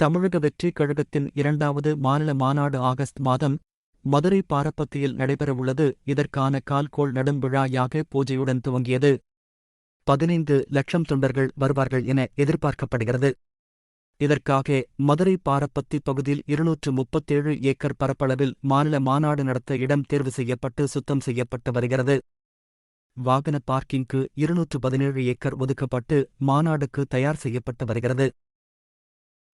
தமிழக வெற்றிக் கழகத்தின் இரண்டாவது மாநில மாநாடு ஆகஸ்ட் மாதம் மதுரை பாரப்பத்தியில் நடைபெறவுள்ளது. இதற்கான கால்கோள் நடும் விழாயாக பூஜையுடன் துவங்கியது. பதினைந்து லட்சம் தொண்டர்கள் வருவார்கள் என எதிர்பார்க்கப்படுகிறது. இதற்காக மதுரை பாரப்பத்தி பகுதியில் இருநூற்று முப்பத்தேழு ஏக்கர் பரப்பளவில் மாநில மாநாடு நடத்த இடம் தேர்வு செய்யப்பட்டு சுத்தம் செய்யப்பட்டு வருகிறது. வாகன பார்க்கிங்க்கு இருநூற்று பதினேழு ஏக்கர் ஒதுக்கப்பட்டு மாநாடுக்கு தயார் செய்யப்பட்டு வருகிறது.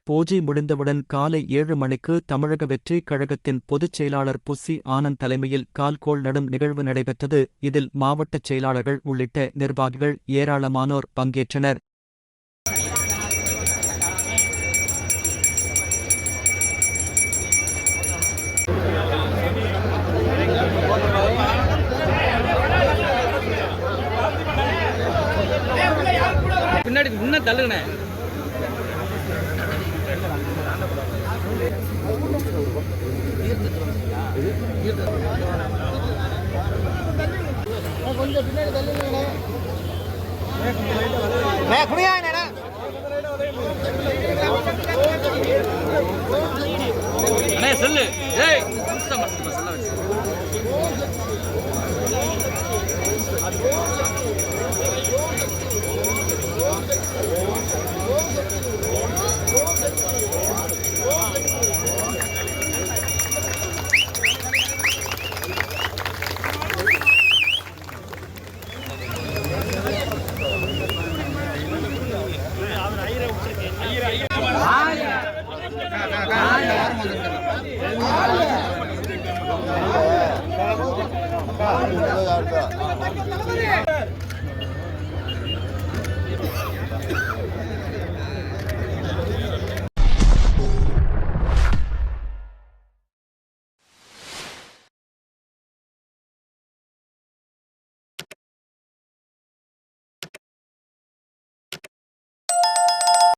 பூஜை முடிந்தவுடன் காலை ஏழு மணிக்கு தமிழக வெற்றிக் கழகத்தின் பொதுச் செயலாளர் புஸ்ஸி ஆனந்த் தலைமையில் கால்கோள் நடும் நிகழ்வு நடைபெற்றது. இதில் மாவட்டச் செயலாளர்கள் உள்ளிட்ட நிர்வாகிகள் ஏராளமானோர் பங்கேற்றனர். பின்னாடி முன்ன தள்ளுனேன் அண்ணே சொல்லு. ஏய் யாரும்